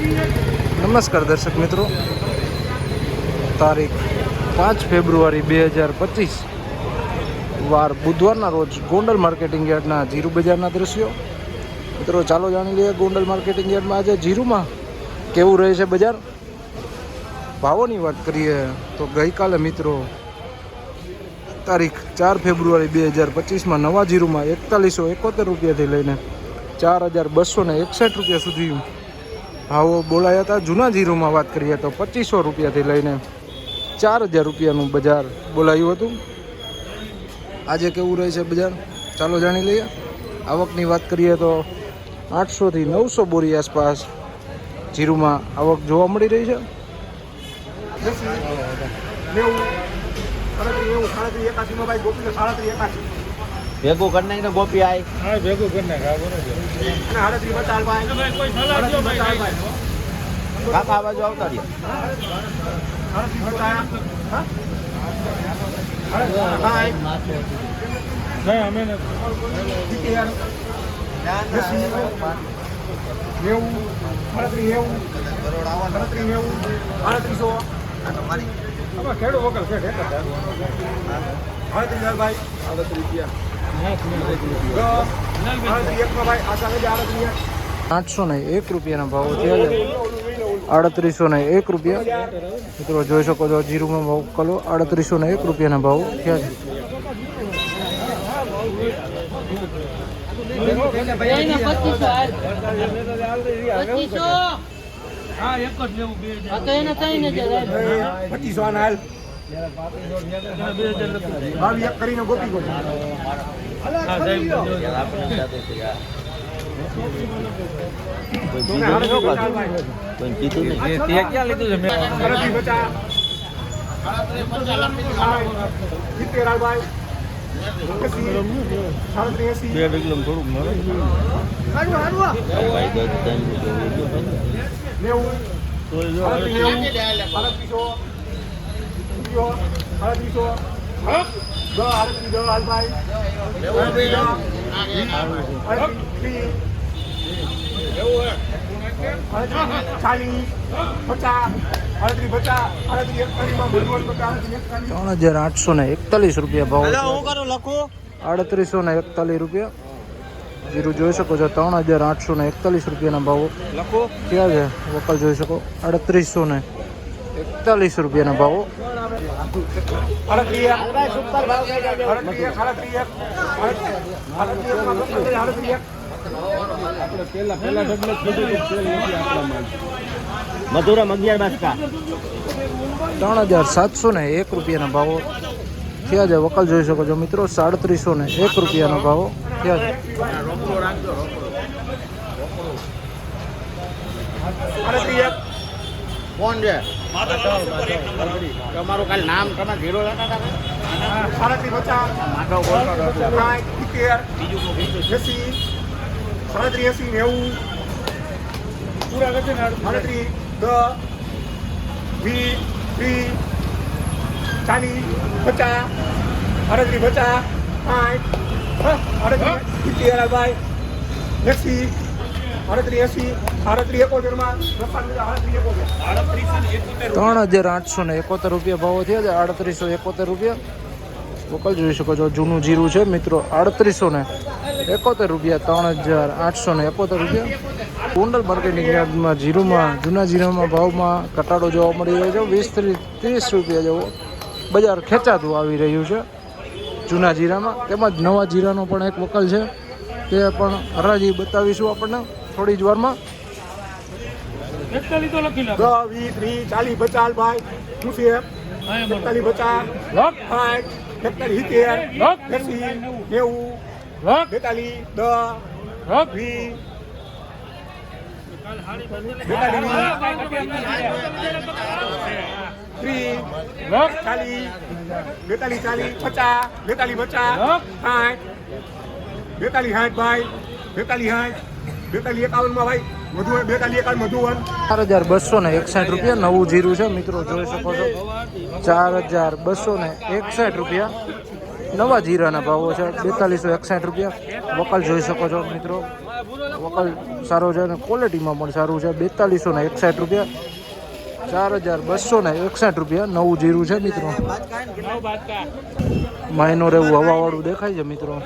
નમસ્કાર દર્શક મિત્રો. તારીખ પાંચ ફેબ્રુઆરી બે હજાર પચીસ. વાર બુધવારના રોજ ગોંડલ માર્કેટિંગ યાર્ડના જીરુ બજારના દ્રશ્યો. મિત્રો, ચાલો જાણી લઈએ ગોંડલ માર્કેટિંગ યાર્ડમાં આજે જીરુમાં કેવું રહે છે બજાર? ભાવોની વાત કરીએ તો ગઈકાલે મિત્રો, તારીખ ચાર ફેબ્રુઆરી બે હજાર પચીસમાં નવા જીરુમાં એકતાલીસો એકોતેર રૂપિયાથી લઈને ચાર હજાર બસો એકસઠ રૂપિયા સુધી ભાવો બોલાયા હતા. જૂના જીરુમાં વાત કરીએ તો પચીસો રૂપિયાથી લઈને ચાર હજાર રૂપિયાનું બજાર બોલાયું હતું. આજે કેવું રહે છે બજાર? ચાલો જાણી લઈએ. આવકની વાત કરીએ તો આઠસોથી નવસો બોરી આસપાસ જીરુમાં આવક જોવા મળી રહી છે. સાડત્રીસ ભેગું કરી નાખીને ગોપી આય. અને ભેગું પચાસ ભાઈ. કાકા આ બાજુ આવતા રહ્યો સાડત્રીસ પચાસ હા? સાડત્રીસ ભાઈ સિત્તેર, એંસી, નેવું સાડત્રીસ નેવું સાડત્રીસ નેવું સાડત્રીસો આમાં. ખેડૂ વગર છે ભાઈ આઠસો ને એક રૂપિયાના ભાવો થયા છે. આડત્રીસો ને એક રૂપિયા. મિત્રો જોઈ શકો છો જીરુમાં ભાવ કલો આડત્રીસો ને એક રૂપિયાના ભાવ થયા છે. એને પચીસો આના એક કરીને ગોપી દસ ત્રણ રૂપિયા વેચો ભાઈ. નેવું એકતાલીસ ત્રણ હજાર આઠસો ને એકતાલીસ રૂપિયા ભાવ આડત્રીસો ને એકતાલીસ રૂપિયા જીરું જોઈ શકો છો ત્રણ હજાર આઠસો ને એકતાલીસ રૂપિયાના ભાવો ક્યાં છે વકલ જોઈ શકો આડત્રીસો ને એકતાલીસ રૂપિયાના ભાવો એક મધુરમ અગિયાર બાસકા. ત્રણ હજાર સાતસો ને એક રૂપિયાના ભાવો થયા છે. વકલ જોઈ શકો છો મિત્રો સાડત્રીસો ને એક રૂપિયાનો ભાવો થયા છે. સાડત્રીસ એક કોણ છે. તમારું કાલ નામ તમે ઝીરો સાડત્રીસ એંસી. સાડત્રીસ એંસી નેવું સાડત્રીસ દસ વીસ ત્રીસ ચાલીસ પચાસ. અડત્રીસ પચાસ પાંચ અડત્રીસ સિત્તેર ભાઈ એંસી. ત્રણ હજાર આઠસો ને એકોતેર રૂપિયા ભાવો થયા છે, આડત્રીસો એકોતેર રૂપિયા. વકલ જોઈ શકો છો, જૂનું જીરું છે, મિત્રો, આડત્રીસો ને એકોતેર રૂપિયા, ત્રણ હજાર આઠસો ને એકોતેર રૂપિયા. કુંડલ માર્કેટની યાર્ડમાં જીરુમાં, જૂના જીરામાં ભાવમાં ઘટાડો જોવા મળી રહ્યો છે વીસ ત્રીસ રૂપિયા જેવો બજાર ખેંચાતું આવી રહ્યું છે, જૂના જીરામાં. તેમજ નવા જીરાનો પણ એક વકલ છે, તે પણ હરાજી બતાવીશું આપણને. થોડી જ વારમાં. વીસ ત્રીસ ચાલીસ પચાસ ભાઈ શું છે એકતાલીસ પચાસ સાઠ એકતાલીસ સિત્તેર એંસી નેવું બેતાલીસ દસ વીસ. બેતાલીસ ચાલીસ પચાસ બેતાલીસ પચાસ સાઠ બેતાલીસ સાઠ ભાઈ બેતાલીસ સાઠ બેતાલીસ એકાવનમાં ભાઈ મધુ બેતાલી એકાવન મધુવન. ચાર હજાર બસો ને એકસાઠ રૂપિયા, નવું જીરું છે, મિત્રો જોઈ શકો છો. ચાર હજાર બસો ને એકસાઠ રૂપિયા. નવા જીરાના ભાવો છે બેતાલીસો એકસાઠ રૂપિયા. વકલ જોઈ શકો છો, મિત્રો. વકલ સારો છે અને ક્વોલિટીમાં પણ સારું છે બેતાલીસો ને એકસાઠ રૂપિયા. ચાર હજાર બસો ને એકસાઠ રૂપિયા, નવું જીરું છે, મિત્રો. માઇનોર એવું હવાવાળું દેખાય છે, મિત્રો.